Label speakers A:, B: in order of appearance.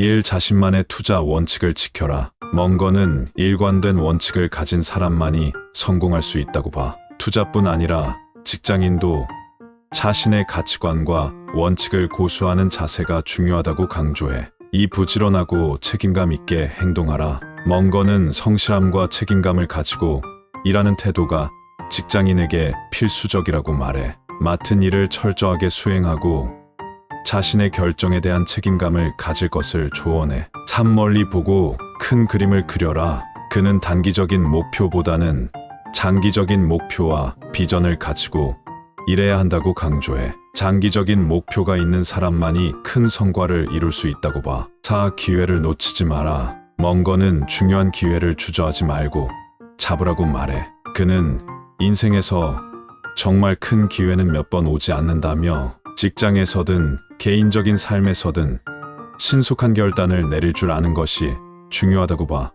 A: 1. 자신만의 투자 원칙을 지켜라. 먼 거는 일관된 원칙을 가진 사람만이 성공할 수 있다고 봐. 투자뿐 아니라 직장인도 자신의 가치관과 원칙을 고수하는 자세가 중요하다고 강조해. 이 부지런하고 책임감 있게 행동하라. 먼 거는 성실함과 책임감을 가지고 일하는 태도가 직장인에게 필수적이라고 말해. 맡은 일을 철저하게 수행하고 자신의 결정에 대한 책임감을 가질 것을 조언해. 참 멀리 보고 큰 그림을 그려라. 그는 단기적인 목표보다는 장기적인 목표와 비전을 가지고 일해야 한다고 강조해. 장기적인 목표가 있는 사람만이 큰 성과를 이룰 수 있다고 봐. 사 기회를 놓치지 마라. 먼 거는 중요한 기회를 주저하지 말고 잡으라고 말해. 그는 인생에서 정말 큰 기회는 몇 번 오지 않는다며 직장에서든 개인적인 삶에서든 신속한 결단을 내릴 줄 아는 것이 중요하다고 봐.